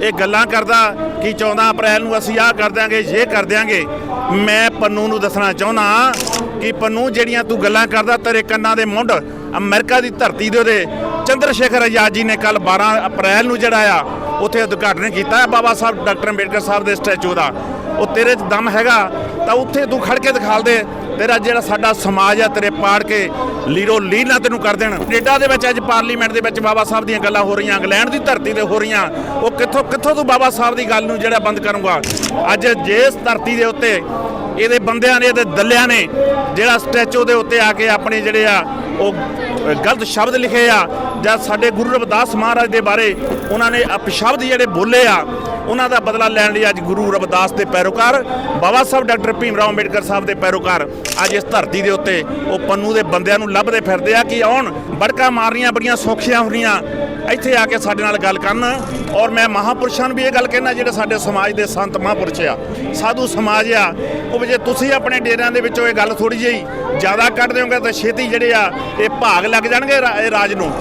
ਇਹ ਗੱਲਾਂ ਕਰਦਾ ਕਿ 14 ਅਪ੍ਰੈਲ ਨੂੰ ਅਸੀਂ ਆਹ ਕਰ ਦਿਆਂਗੇ ਇਹ ਕਰ ਦਿਆਂਗੇ। ਮੈਂ ਪੰਨੂ ਨੂੰ ਦੱਸਣਾ ਚਾਹੁੰਦਾ ਕਿ ਪੰਨੂ, ਜਿਹੜੀਆਂ ਤੂੰ ਗੱਲਾਂ ਕਰਦਾ, ਤੇਰੇ ਕੰਨਾਂ ਦੇ ਮੁੰਡ ਅਮਰੀਕਾ ਦੀ ਧਰਤੀ ਦੇ ਉਹਦੇ ਚੰਦਰ ਸ਼ੇਖਰ ਆਜ਼ਾਦ ਜੀ ਨੇ ਕੱਲ 12 ਅਪ੍ਰੈਲ ਨੂੰ ਜਿਹੜਾ ਆ, ਉੱਥੇ ਉਦਘਾਟਨ ਕੀਤਾ ਬਾਬਾ ਸਾਹਿਬ, ਡਾਕਟਰ ਅੰਬੇਡਕਰ ਸਾਹਿਬ ਦੇ ਸਟੈਚੂ ਦਾ। ਉਹ ਤੇਰੇ 'ਚ ਦਮ ਹੈਗਾ, ਤਾਂ ਉੱਥੇ ਤੂੰ ਖੜ ਕੇ ਦਿਖਾਲ ਦੇ। ਤੇਰਾ ਜਿਹੜਾ ਸਾਡਾ ਸਮਾਜ ਆ, ਤੇਰੇ ਪਾੜ ਕੇ ਲੀਰੋ ਲੀਰ ਨਾ ਤੈਨੂੰ ਕਰ ਦੇਣ। ਕੈਨੇਡਾ ਦੇ ਵਿੱਚ ਅੱਜ ਪਾਰਲੀਮੈਂਟ ਦੇ ਵਿੱਚ ਬਾਬਾ ਸਾਹਿਬ ਦੀਆਂ ਗੱਲਾਂ ਹੋ ਰਹੀਆਂ, ਇੰਗਲੈਂਡ ਦੀ ਧਰਤੀ ਤੇ ਹੋ ਰਹੀਆਂ। ਉਹ ਕਿੱਥੋਂ ਕਿੱਥੋਂ ਤੂੰ ਬਾਬਾ ਸਾਹਿਬ ਦੀ ਗੱਲ ਨੂੰ ਜਿਹੜਾ ਬੰਦ ਕਰੂੰਗਾ? ਅੱਜ ਜਿਸ ਧਰਤੀ ਦੇ ਉੱਤੇ ਇਹਦੇ ਬੰਦਿਆਂ ਨੇ ਇਹਦੇ ਦੱਲਿਆਂ ਨੇ ਜਿਹੜਾ ਸਟੈਚੂ ਦੇ ਉੱਤੇ ਆ ਕੇ ਆਪਣੇ ਜਿਹੜੇ ਆ, ਉਹ ਗਲਤ ਸ਼ਬਦ ਲਿਖੇ ਆ ਜਾਂ ਸਾਡੇ ਗੁਰੂ ਰਵਿਦਾਸ ਮਹਾਰਾਜ ਦੇ ਬਾਰੇ ਉਹਨਾਂ ਨੇ ਅਪਸ਼ਬਦ ਜਿਹੜੇ ਬੋਲੇ ਆ ਉਹਨਾਂ ਦਾ ਬਦਲਾ ਲੈਣ ਲਈ ਅੱਜ ਗੁਰੂ ਰਵਿਦਾਸ ਦੇ ਪੈਰੋਕਾਰ, ਬਾਬਾ ਸਾਹਿਬ ਡਾਕਟਰ ਭੀਮ ਰਾਓ ਅੰਬੇਡਕਰ ਸਾਹਿਬ ਦੇ ਪੈਰੋਕਾਰ ਅੱਜ ਇਸ ਧਰਤੀ ਦੇ ਉੱਤੇ ਉਹ ਪੰਨੂ ਦੇ ਬੰਦਿਆਂ ਨੂੰ ਲੱਭਦੇ ਫਿਰਦੇ ਆ ਕਿ ਆਉਣ, ਬੜਕਾ ਮਾਰਨੀਆਂ, ਬੜੀਆਂ ਸੌਖੀਆਂ ਹੋਣੀਆਂ ਇੱਥੇ ਆ ਕੇ ਸਾਡੇ ਨਾਲ ਗੱਲ ਕਰਨ ਔਰ ਮੈਂ ਮਹਾਪੁਰਸ਼ਾਂ ਨੂੰ ਵੀ ਇਹ ਗੱਲ ਕਹਿਣਾ ਜਿਹੜੇ ਸਾਡੇ ਸਮਾਜ ਦੇ ਸੰਤ ਮਹਾਪੁਰਸ਼ ਆ। ਸਾਧੂ ਸਮਾਜ ਆ। ਉਹ ਵੀ ਜੇ ਤੁਸੀਂ ਆਪਣੇ ਡੇਰਿਆਂ ਦੇ ਵਿੱਚੋਂ ਇਹ ਗੱਲ ਥੋੜੀ ਜਿਹੀ ਜ਼ਿਆਦਾ ਕੱਢ ਦਿਓਗੇ ਤਾਂ ਛੇਤੀ ਜਿਹੜੇ ਆ, ਇਹ ਭਾਗ ਲੱਗ ਜਾਣਗੇ ਰਾ- ਰਾਜ ਨੂੰ।